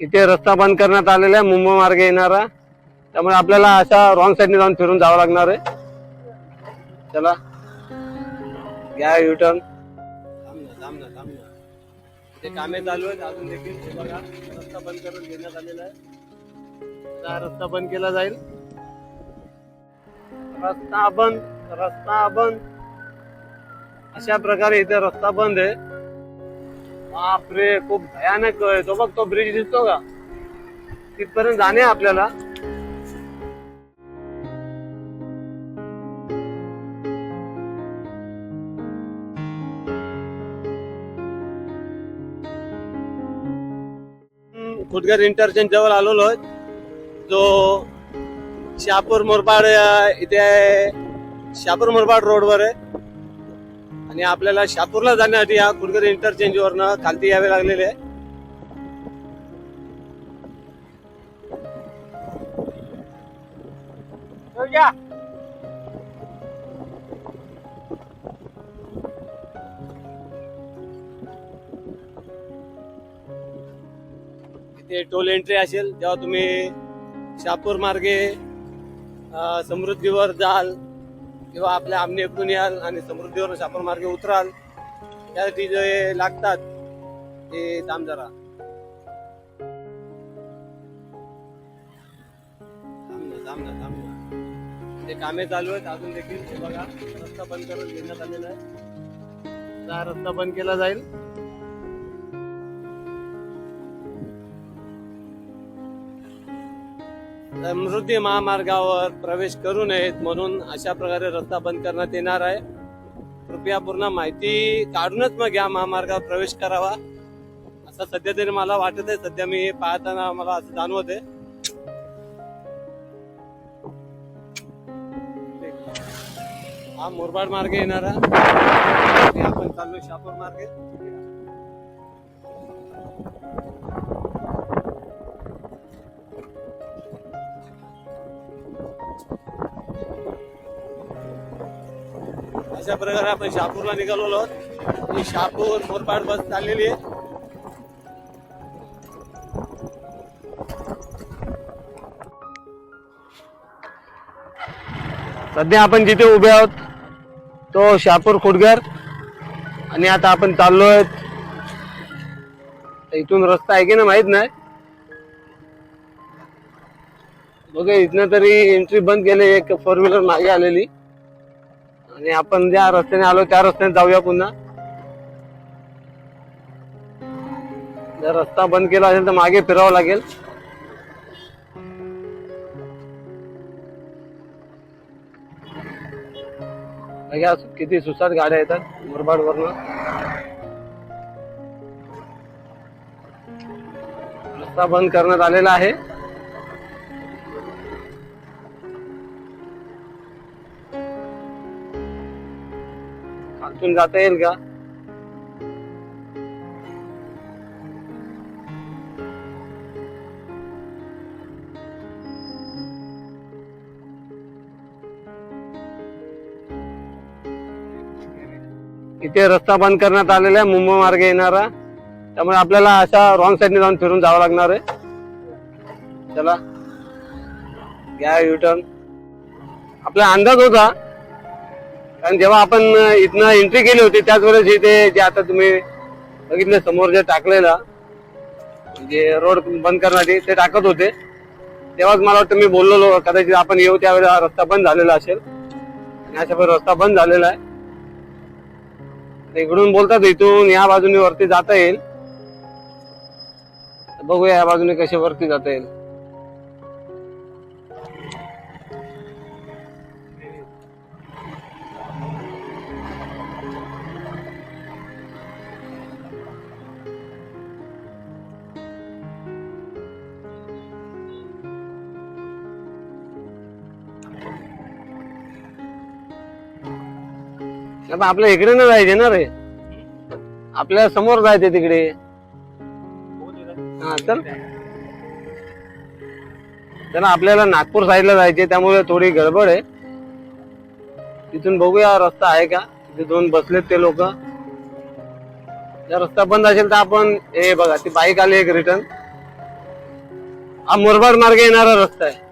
इथे रस्ता बंद करण्यात आलेला आहे मुंबई मार्गे येणारा. त्यामुळे आपल्याला अशा रॉंग साईडने जाऊन फिरून जावं लागणार आहे. चला. घ्या युटर्न ते कामे चालू आहेत अजून देखील बघा. रस्ता बंद करून घेण्यात आलेला आहे. आता रस्ता बंद केला जाईल. रस्ता बंद रस्ता बंद. अशा प्रकारे इथे रस्ता बंद आहे. बापरे खूप भयानक आहे. तो बघ तो ब्रिज दिसतो का? तिथपर्यंत जाणे आपल्याला. खुदगर इंटरचेंज जवळ आलेलो आहे. जो शहापूर मुरबाड इथे इथे शहापूर मुरबाड रोडवर आहे. आणि आपल्याला शहापूरला जाण्यासाठी या खुटगर इंटरचेंज वरनं खालती यावे लागलेले आहे. इथे टोल एंट्री असेल जेव्हा तुम्ही शहापूर मार्गे समृद्धीवर जाल. किंवा आपल्या आमनेकडून याल आणि समृद्धीवर शहापूर मार्गे उतराल. त्यासाठी जे लागतात ते थांब जरा. थांब ना, थांब ना, थांब ना. ते कामे चालू आहेत अजून देखील बघा. रस्ता बंद करून घेण्यात आलेला आहे. रस्ता बंद केला जाईल. समृद्धी महामार्गावर प्रवेश करू नयेत म्हणून अशा प्रकारे रस्ता बंद करण्यात येणार आहे. कृपया पूर्ण माहिती काढूनच मग या महामार्गावर प्रवेश करावा. असं सध्या तरी मला वाटत आहे सध्या मी हे पाहताना मला असं जाणवत आहे हा मुरबाड मार्ग येणारा. आणि आपण चाललो शापूर मार्गे. अशा प्रकारे आपण शहापूरला निघालो आहोत. ही शहापूर मोरपाड बस चाललेली आहे. सध्या आपण जिथे उभे आहोत तो शहापूर खुडगर आणि आता आपण चाललोय. इथून रस्ता आहे की ना माहीत नाही. बघा इथनं तरी एंट्री बंद केली एक फोर व्हीलर मागे आलेली. आणि आपण ज्या रस्त्याने आलो त्या रस्त्याने जाऊया पुन्हा. जर रस्ता बंद केला असेल तर मागे फिरावं लागेल. बघा किती सुसाट गाड्या येतात मुरबाड वरनं रस्ता बंद करण्यात आलेला आहे. खालतून जाता येईल का इथे रस्ता बंद करण्यात आलेला आहे मुंबई मार्गे येणारा. त्यामुळे आपल्याला अशा रॉंग साईडने जाऊन फिरून जावं लागणार आहे. चला घ्या युटर्न आपला अंदाज होता कारण जेव्हा आपण इथनं एंट्री केली होती त्याच वेळेस इथे जे आता तुम्ही बघितलं समोर जे टाकलेला जे रोड बंद करण्यासाठी ते टाकत होते. तेव्हाच मला वाटतं मी बोललेलो कदाचित आपण येऊ त्यावेळेस हा रस्ता बंद झालेला असेल. आणि अशा प्रकारे रस्ता बंद झालेला आहे. इकडून बोलतात इथून या बाजूने वरती जाता येईल. बघूया या बाजूने कसे वरती जाता येईल. आता आपल्या इकडे ना जायचे ना रे. आपल्यासमोर जायचे तिकडे. हा चल. तर आपल्याला नागपूर साईडला जायचे त्यामुळे थोडी गडबड आहे. तिथून बघूया रस्ता आहे का? तिथे दोन बसलेत ते लोक. जर रस्ता बंद असेल तर आपण हे बघा ती बाईक आली एक रिटर्न हा मुरबाड मार्गे येणारा रस्ता आहे.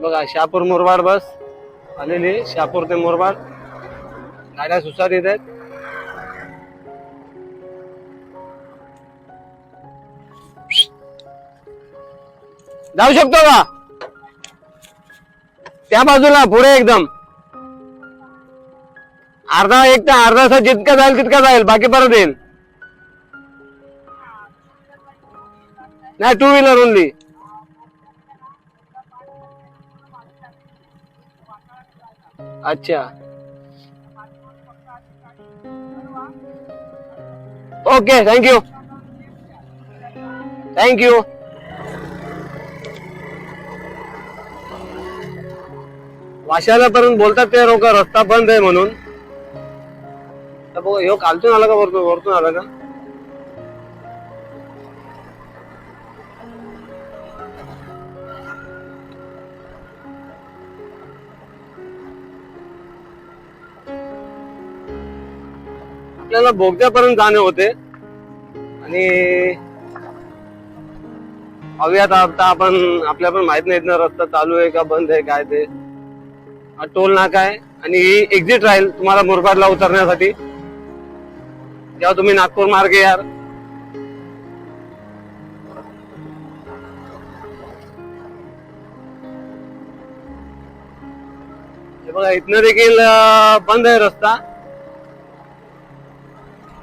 बघा शहापूर मुरबाड बस आलेली आहे. शहापूर ते मुरबाड. गाड्या सुसारीत आहेत. जाऊ शकतो का? त्या बाजूला पुढे एकदम. अर्धा एक तर अर्धा तास जितका जाईल तितका जाईल. बाकी परत येईल. नाही टू व्हीलर ओनली अच्छा. Okay thank you thank you वाशाला पर्यंत बोलतात ते लोक रस्ता बंद आहे म्हणून. तर ह्यो खालतून आला का वरतून वरतून आला का? आपल्याला बोगद्यापर्यंत जाणे होते. आणि हव्यात आता आपण आपल्या पण माहीत नाही ना रस्ता चालू आहे का बंद आहे काय ते. टोल नाका आहे. आणि ही एक्झिट राहील तुम्हाला मुरबाडला उतरण्यासाठी. जेव्हा तुम्ही नागपूर मार्गे यार बघा इथनं देखील बंद आहे रस्ता.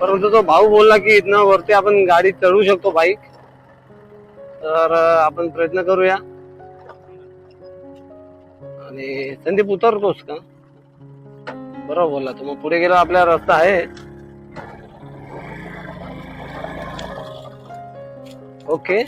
परंतु तो भाऊ बोलला की इथनं वरती आपण गाडी चढवू शकतो बाईक तर आपण प्रयत्न करूया। आणि संदीप उतरतोस का? बरोबर बोलला तू. मग पुढे गेला आपला रस्ता आहे. ओके.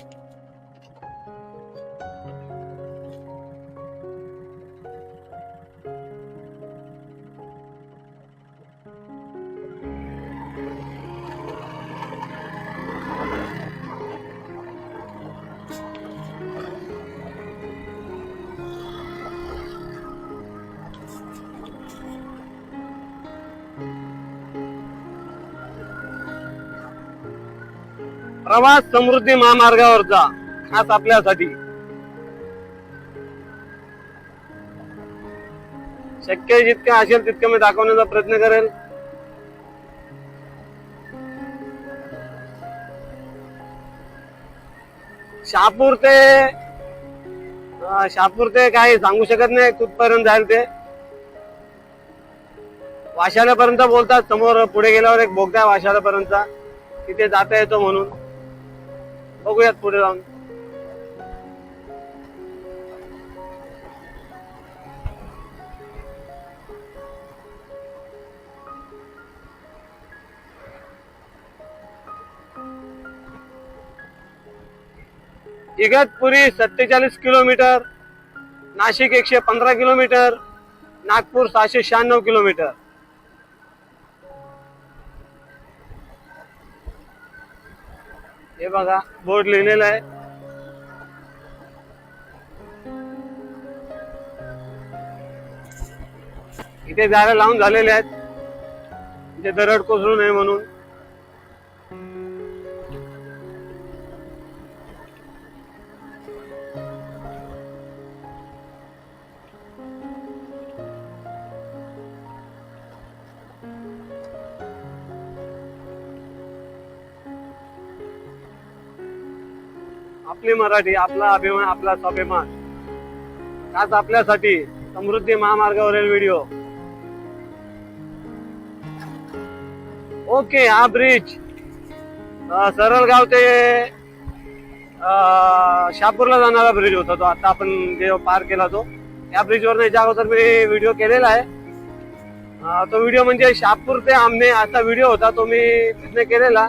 प्रवास समृद्धी महामार्गावरचा खास आपल्यासाठी. शक्य जितकं असेल तितकं मी दाखवण्याचा प्रयत्न करेल. शहापूर ते शापूर शहापूर ते काही सांगू शकत नाही कुठपर्यंत जाईल ते. वाशाल्यापर्यंत बोलतात समोर पुढे गेल्यावर एक बोगदा आहे तिथे जाता येतो म्हणून. बघूयात पुढे जाऊन. इगतपुरी सत्तेचाळीस किलोमीटर नाशिक एकशे पंधरा किलोमीटर नागपूर सहाशे शहाण्णव किलोमीटर. हे बघा बोर्ड लिहिलेला आहे. इथे झाडं लावून झालेले आहेत. इथे दरड कोसळू नये म्हणून. आपली मराठी आपला अभिमान आपला स्वाभिमान. आज आपल्यासाठी समृद्धी महामार्गावरील व्हिडिओ. ओके हा ब्रिज. सरळगाव ते शापूरला जाणारा ब्रिज होता तो. आता आपण जे पार केला तो. या ब्रिजवर याच्या अगोदर मी व्हिडिओ केलेला आहे. तो व्हिडिओ म्हणजे शापूर ते आमने असा व्हिडिओ होता तो मी तिथने केलेला.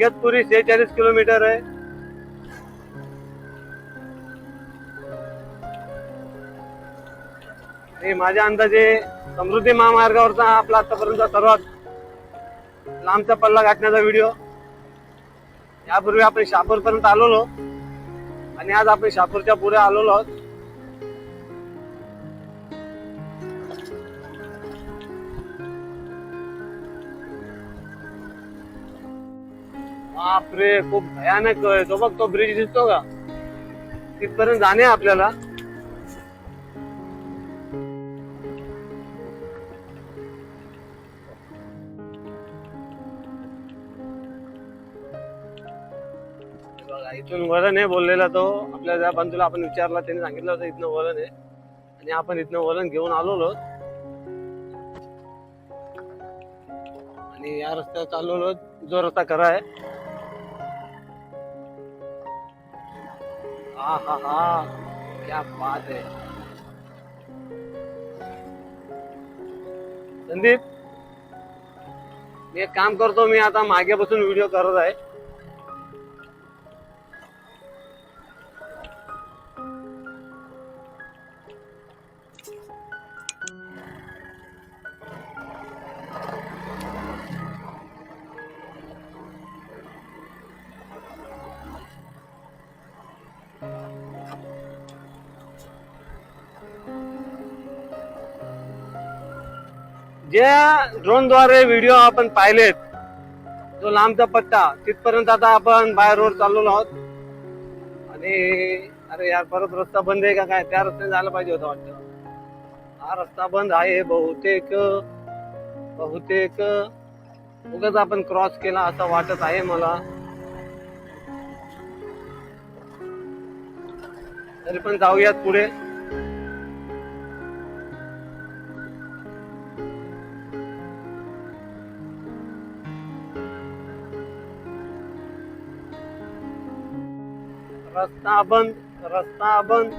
इगतपुरी सेहेचाळीस किलोमीटर आहे. हे माझ्या अंदाजे समृद्धी महामार्गावरचा आपला आतापर्यंत सर्वात लांबचा पल्ला गाठण्याचा व्हिडिओ. यापूर्वी आपण शापूर पर्यंत आलेलो. आणि आज आपण शापूरच्या पुढे आलेलो आहोत. बापरे खूप भयानक आहे. तो बघ तो ब्रिज दिसतो का? तिथपर्यंत जाणे आपल्याला. इथून वळण आहे बोललेला तो. आपल्या ज्या बंधूला आपण विचारला त्यांनी सांगितलं होतं इथनं वळण आहे. आणि आपण इथनं वळण घेऊन आलेलो. आणि या रस्त्यावर चाललो जो रस्ता खरा आहे. हा हा हा. क्या बात है. संदीप मी एक काम करतो मी आता मागे बसून व्हिडिओ करत आहे. ज्या ड्रोनद्वारे व्हिडिओ आपण पाहिलेत जो लांबचा पट्टा तिथपर्यंत आता आपण बाय रोड चाललो आहोत. आणि अरे यार परत रस्ता बंद आहे का काय? त्या रस्त्याने जायला पाहिजे होतं वाटतं. हा रस्ता बंद आहे बहुतेक बहुतेक. उगाच आपण क्रॉस केला असं वाटत आहे मला. तरी पण जाऊयात पुढे. रस्ता बंद रस्ता बंद.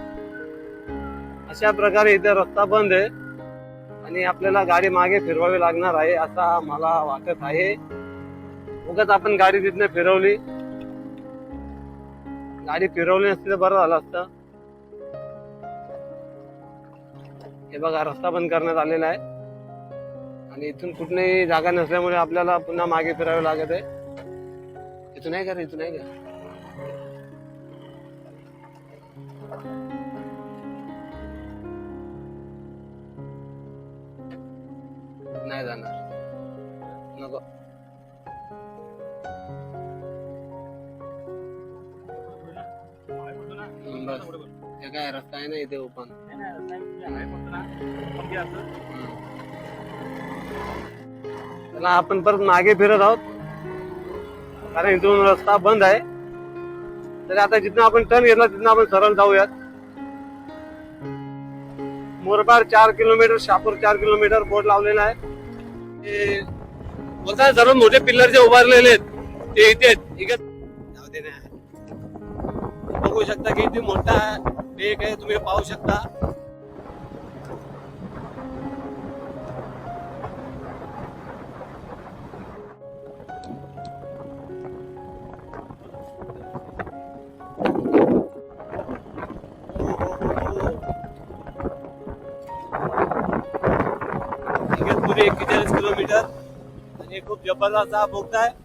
अशा प्रकारे इथे रस्ता बंद आहे. आणि आपल्याला गाडी मागे फिरवावी लागणार आहे असा मला वाटत आहे. उगाच आपण गाडी तिथनं फिरवली. गाडी फिरवली नसती तर बरं झालं असतं. हे बघा रस्ता बंद करण्यात आलेला आहे. आणि इथून कुठलीही जागा नसल्यामुळे आपल्याला पुन्हा मागे फिरावे लागत आहे. इथून आहे का रे इथून आहे का? नाही जाणार. नको. बस. हे काय रस्ता आहे ना इथे ओपन चला आपण परत मागे फिरत आहोत. कारण इथून रस्ता बंद आहे. तर आता जिथं आपण टर्न घेतला तिथं आपण सरळ जाऊयात. मोरबाड चार किलोमीटर शापूर चार किलोमीटर बोर्ड लावलेला आहे. ते सर्व मोठे पिल्लर जे उभारलेले आहेत ते इथे आहेत. इकडे बघू शकता की इथे मोठा लेक आहे तुम्ही पाहू शकता. इगतपुरी एक्केचाळीस किलोमीटर. आणि खूप जबरदस्त हा बोगदा आहे.